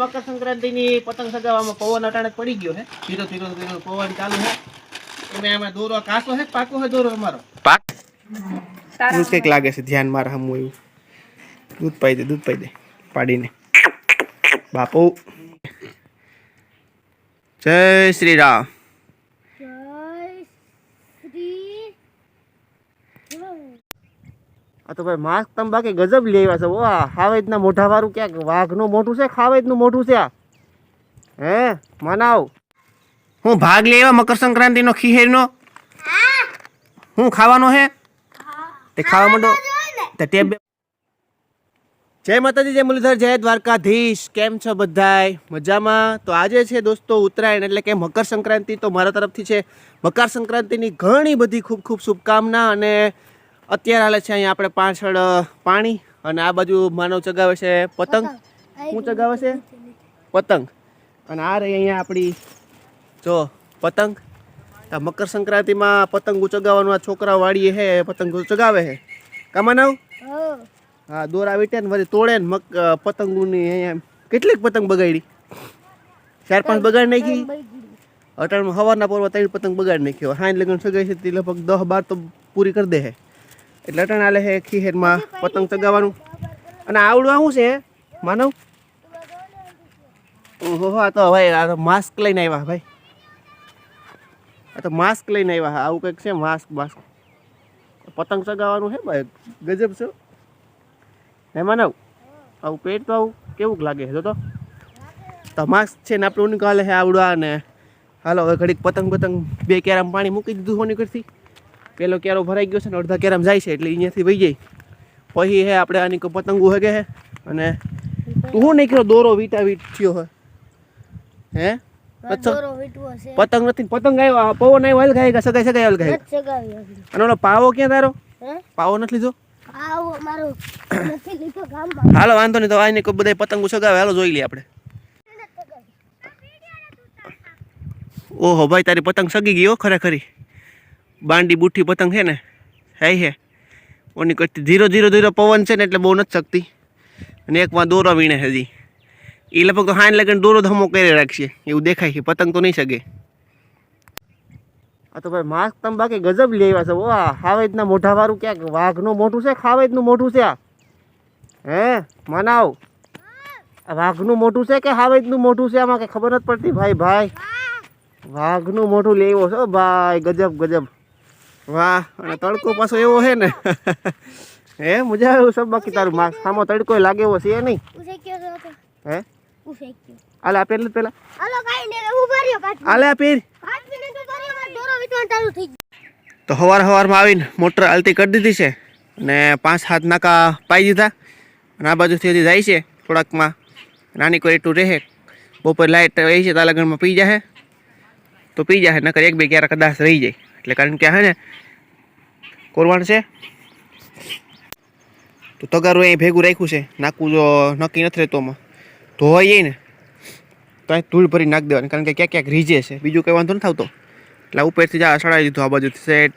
મકર સંક્રાંતિની પતંગ સગાવવામાં પવન અટાણે પડી ગયો છે ધીરો ધીરો ધીરો પવન ચાલુ છે તમે આમાં દોરો કાસો છે પાકો છે દોરો અમારો. પાક? તારા દૂધ કંઈક લાગે છે ધ્યાન મારા હમું એવું. દૂધ પાઈ દે દૂધ પાઈ દે પાડીને. બાપુ. જય શ્રી રામ. આ તો ભાઈ માસ્ક તમે બાકી ગજબ લઈ આવ્યા છો. ઓ આ ખાવેજના મોઢા વાળું ક્યાંક વાઘનું મોઢું છે? ખાવેજનું મોઢું છે આ? હે? મનાવ. હું ભાગ લઈ આવ્યા મકર સંક્રાંતિનો ખીહેરનો? હું ખાવાનો હે? તે ખાવા માંડો. તે ટેબ જય માતાજી, જય મુરલીધર, જય દ્વારકાધીશ. કેમ છો બધાય? મજામાં? તો આજે છે દોસ્તો ઉત્તરાયણ, એટલે કે મકર સંક્રાંતિ તો મારા તરફથી છે. મકર સંક્રાંતિની ઘણી બધી ખૂબ ખૂબ શુભકામના અને અત્યારે હાલે છે અહીંયા આપણે પાછળ પાણી અને આ બાજુ માનવ ચગાવે છે પતંગ. શું ચગાવે છે? પતંગ. અને આ રહી અહીંયા આપણી જો પતંગ. આ મકર સંક્રાંતિમાં પતંગ ચગાવવાનું આ છોકરા વાળીએ હે પતંગ ચગાવે છે કામાનવ હા. દોરા વીટે ને વળી તોડે ને મક પતંગોની અહીંયા કેટલીક પતંગ બગાડી? ચાર પાંચ બગાડી નાખી? અટાણમાં હવારના પર્વ ત્રણ પતંગ બગાડી નાખ્યો. હાઈન લગ્ન સગાઈ છે તે લગભગ દસ બાર તો પૂરી કરી દે છે એટલે ટણ આલે છે ખીહેરમાં પતંગ ચગાવવાનું. અને આવડું શું છે માનવ? ઓહો, આ તો ભાઈ આ તો માસ્ક લઈને આવ્યા, ભાઈ. આ તો માસ્ક લઈને આવ્યા આવું કંઈક છે માસ્ક માસ્ક પતંગ ચગાવવાનું છે ભાઈ, ગજબ છે. હે, માનવ? આવું પેટ તો આવું કેવું લાગે, જો તો. તો માસ્ક છે ને, આપણે ઉનકાલે છે આવડવા ને હાલો, હવે ઘડીક પતંગ પતંગ બે કેરામ પાણી મૂકી દીધું હોની કરતી પેલો કેરો ભરાઈ ગયો છે ને અડધા કેરામ જાય છે એટલે અહીંયાથી વહી જાય. પછી હે આપણે આની કોઈ પતંગો હગે હે. અને તું શું નીકળ્યો? દોરો વીટા વીટ થયો હે. હે? પતંગ નથી પતંગ આવ્યો. પવન આવ્યો હાલ ખાઈ સગાઈ સગાઈ હાલ ગાય અને ઓલો પાવો ક્યાં તારો? પાવો નથી લીધો? હાલો વાંધો નહીં તો આને કોઈ બધા પતંગો સગાવે. હાલો જોઈ લઈએ આપણે. ઓહો ભાઈ તારી પતંગ સગી ગઈ હો ખરેખરી. બાંડી બુઠ્ઠી પતંગ છે ને હે હે. ઓની કરતી ધીરો ધીરો ધીરો પવન છે ને એટલે બહુ નથી શકતી. અને એકમાં દોરો વીણે હજી. એ લગભગ હાન લગન દોરો ધમો કરી રાખશે. એવું દેખાય છે, પતંગ તો નહીં શકે. આ તો ભાઈ માસ્ક તમે બાકી ગજબ લઈ આવ્યા છો. ઓ આ ખાવેજના મોઢા વાળું ક્યાંક? વાઘનું મોઢું છે ખાવેજનું મોઢું છે આ? હે, મનાવ. વાઘનું મોઢું છે કે હાવેજનું મોઢું છે? આમાં કંઈ ખબર નથી પડતી? ભાઈ ભાઈ. વાઘનું મોઢું લેવો છો? ભાઈ, ગજબ ગજબ. વાહ અને તડકો પાછો એવો છે ને. હે મજા આવ્યું સબ બાકી તારું માસ્ક સામો તડકો લાગે એવો છે નહીં. હે? આલે પેલા પેલા આલે આ પેર તો સવાર સવારમાં આવીને મોટર આલતી કરી દીધી છે અને પાંચ હાથ નાકા પાઈ દીધા. અને આ બાજુથી હજી જાય છે થોડાકમાં. નાની કોઈ એટલું રહે. બપોર લાઇટ રહી છે તાલાગણમાં પી જાય તો પી જાય, નકર એક બે ક્યારેક કદાચ રહી જાય. એટલે કારણ કે હે ને, કોરવાણ છે. તો તગારું અહીં ભેગું રાખ્યું છે. નાખવું જો નક્કી નથી રહેતોમાં ધોવાઈ જાય ને તો અહીં ધૂળ ભરી નાખી દેવાની. કારણ કે ક્યાંક ક્યાંક રીજે છે. બીજું કંઈ વાંધો નથી આવતો. એટલે ઉપરથી જ સડાવી દીધું આ બાજુ સેટ.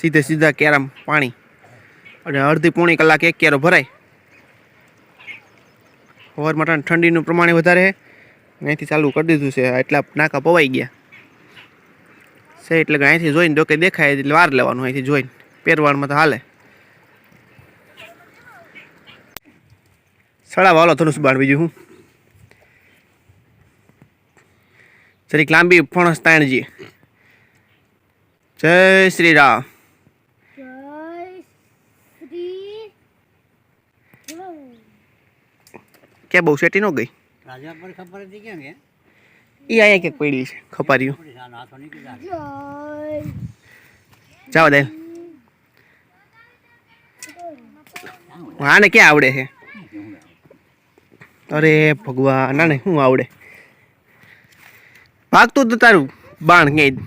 સીધે સીધા કેરામ પાણી. અને અડધી પોણી કલાક એક કેરો ભરાય. હવાર માટે ઠંડીનું પ્રમાણ વધારે છે. અહીંથી ચાલુ કરી દીધું છે. એટલા નાકા પવાઈ ગયા. છે એટલે કે અહીંથી જોઈને જો દેખાય એટલે વાર લેવાનું અહીંથી જોઈને. પહેરવાનમાં તો હાલે. સડાવા વાલો ધનુષ બાણ બીજું હું જરીક લાંબી ફણસ તાણજી. જય શ્રી રામ. કે બહુ શેટી ન ગઈ? રાજા પર ખબર હતી કેમ કે? એ અહીંયા ક્યાંક પડી છે, ખપારીઓ. જાવ દે. આને ક્યાં આવડે છે? અરે ભગવાન ના ને શું આવડે? ભાગતું તો તારું બાણ ક્યાંય.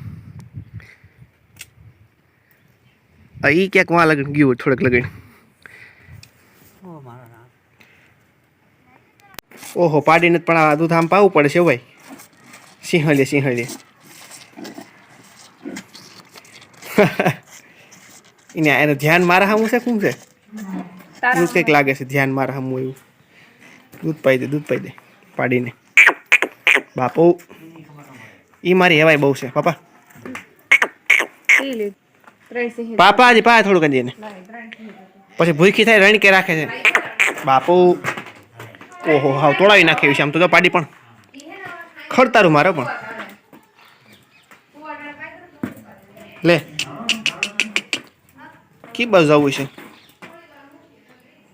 ઈ ક્યાંક વાં લગન ગયું થોડેક લગન. ઓહો, પાડીને પણ આ દૂધ આમ પાવું પડે સિંહલે એને એનું ધ્યાન મારા સામું છે શું છે? દૂધ કંઈક લાગે છે ધ્યાન મારા સામું એવું. દૂધ પાઈ દે દૂધ પાઈ દે પાડીને. બાપુ એ મારી હેવાય બહુ છે. પાપા પાપા હજી પા હજી એને. પછી ભૂખી થાય રણકે રાખે છે. બાપુ ઓહો હાવ તોડાવી નાખે છે. આમ તો પાડી પણ. ખડતારું મારે પણ. લે. કી બસ જવું છે?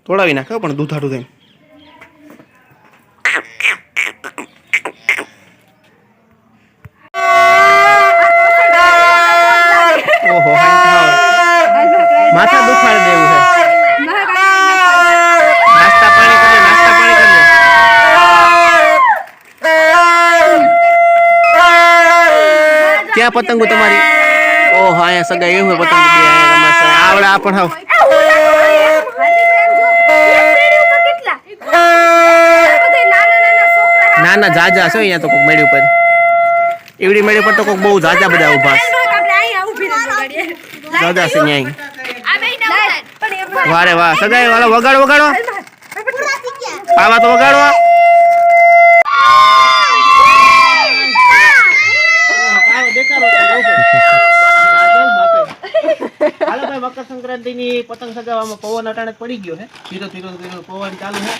તોડાવી નાખે પણ દૂધાડું થઈને માથા દુખાડી દેવું છે નાસ્તા પાણી કરજો નાસ્તા પાણી કરજો ક્યાં પતંગો તમારી. ઓહો અહીંયા સગા એવું પતંગ આવડા આ પણ હાવ ના જાજા છે અહીંયા તો કોક મેળી ઉપર. એવડી મેળી પર તો કોક બહુ જાજા બધા ઊભા. જાજા છે અહીંયા વારે વાહ સગાઈ વાળા વગાડો વગાડો. આવા તો વગાડો આવો દેખાડો તો બહુ છે. ગાજર બાપે. હાલો ભાઈ મકર સંક્રાંતિની પતંગ સગાવવામાં પવન અટાણે પડી ગયો છે ધીરો ધીરો ધીરો પવન ચાલુ છે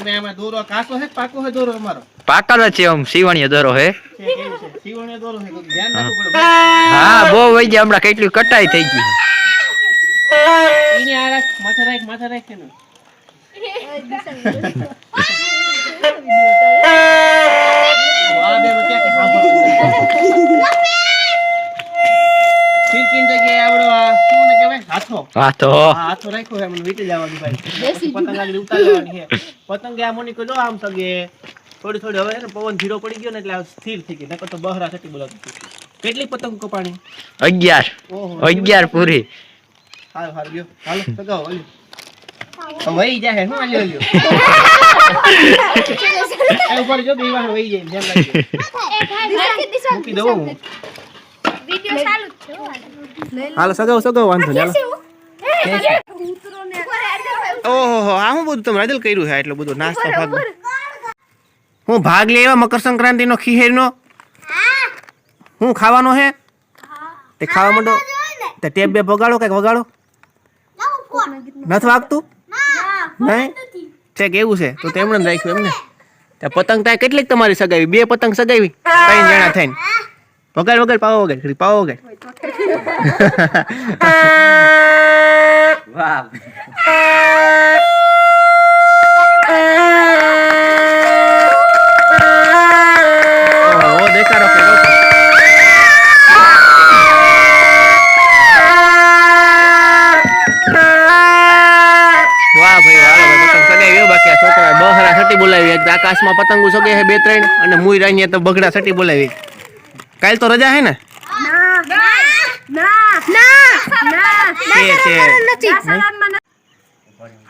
એમે આમાં દોરો કાસો છે કે પાકો છે દોરો અમારો? પાકલ છે આમ સીવણીયો દોરો હે. છે સીવણીયો દોરો છે ધ્યાન રાખવું પડે? હા બહુ વહી ગયા હમણાં કેટલી કટાઈ થઈ ગઈ. ઈને આ રાખ માથા રાખ માથા રાખ છે હાથો? હા તો હા, હાથો રાખ્યો મને વીટી જવાનું ભાઈ. પતંગ આગળ ઉતાર લેવાની છે. પતંગ આ મોનિકો જો આમ સગે. થોડી થોડી હવે ને પવન ધીરો પડી ગયો ને એટલે સ્થિર થઈ ગઈ. નકર તો બહરા થતી બોલાતું હતું. કેટલી પતંગ કપાણી? અગિયાર. ઓહો. અગિયાર પૂરી. હાલ હાલ ગયો. હાલ સગાવ હાલ વહી જાય હું હાલ્યો હાલ્યો? એ ઉપર જો બે વાર વહી જાય ધ્યાન રાખજો. મૂકી દઉં. હું હાલો સગાવો સગાવો વાંધો નહીં હાલો. ઓહો આ હું બધું તમે રાજલ કર્યું છે એટલું બધું નાસ્તો ભાગ હું ભાગ લેવા મકર ખીર નો હું. ખાવાનો હે? તે ખાવા માંડો? તે ટેપ બે વગાડો કંઈક વગાડો? નથી વાગતું? નહીં? છે કેવું છે તો તેમણે જ રાખ્યું એમને. તે પતંગ ત્યાં કેટલીક તમારી સગાવી? બે પતંગ સગાવી? ત્રણ જણા થઈને. વગાડ વગર પાવો વગર પાવો બાકી છોકરા બહરા સટી બોલાવી. એક આકાશમાં પતંગો સગે બે ત્રણ અને મુઈ રાની તો બગડા સટી બોલાવી. કાલ તો રજા હે ને?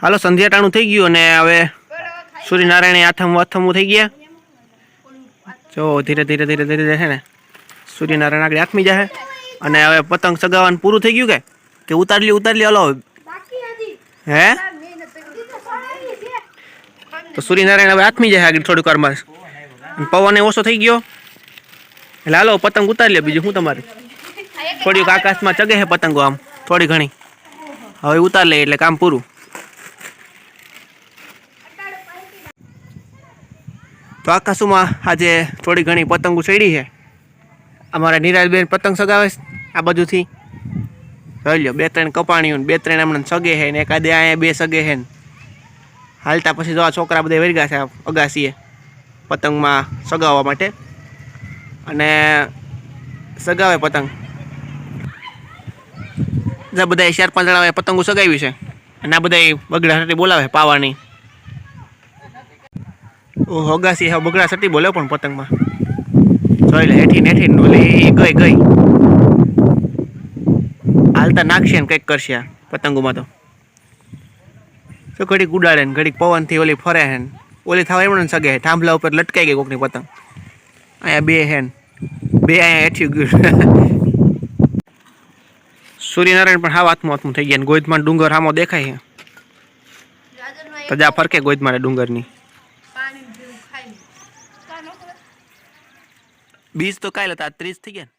હાલો સંધ્યા ટાણું થઈ ગયું અને હવે સૂર્યનારાયણ આથમ આથમું થઈ ગયા. જો ધીરે ધીરે ધીરે ધીરે છે ને સૂર્યનારાયણ આગળ આથમી જશે અને હવે પતંગ સગાવવાનું પૂરું થઈ ગયું કે? કે ઉતારલી ઉતારલી હલો. હે? તો સૂર્યનારાયણ હવે આથમી જશે આગળ થોડીક વારમાં. પવન એ ઓછો થઈ ગયો. એટલે હાલો, પતંગ ઉતારી લે બીજું શું તમારે? થોડીક આકાશમાં ચગે છે પતંગો આમ, થોડી ઘણી. હવે ઉતાર લે એટલે કામ પૂરું. તો આકાશમાં આજે થોડી ઘણી પતંગો ચડી છે અમારા નિરાજબેન પતંગ સગાવે આ બાજુથી. જોઈ લ્યો, બે ત્રણ કપાણીઓ બે ત્રણ હમણાં સગે છે ને એકાદે અહીંયા બે સગે છે હાલતા પછી જો આ છોકરા બધા વર્ગા છે અગાસીએ પતંગમાં સગાવવા માટે. અને સગાવે પતંગ. જ્યાં બધા ચાર પાંચ જણાએ પતંગો સગાવી છે. અને આ બધા બગડા સટી બોલાવે પાવાની. ઓહો અગાસી હા, બગડા સટી બોલે પણ પતંગમાં. જોઈ લે, હેઠી ને ને ઓલી ગઈ ગઈ. હાલતા નાખશે ને કંઈક કરશે આ પતંગોમાં તો. તો ઘડીક ઉડાડે ને ઘડીક પવનથી ઓલી ફરે હે ઓલી થાવ એમણે સગે થાંભલા ઉપર લટકાઈ ગઈ કોકની પતંગ. અહીંયા બે હે ને. બે અહીંયા હેઠી ગયું સૂર્યનારાયણ પણ હા આત્મા આત્મું થઈ ગયા ને ડુંગર હામો દેખાય તો જા ફરકે ગોઈદમાં ડુંગરની. બીજ તો કાંઈ લેતા ત્રીસ થઈ ગયા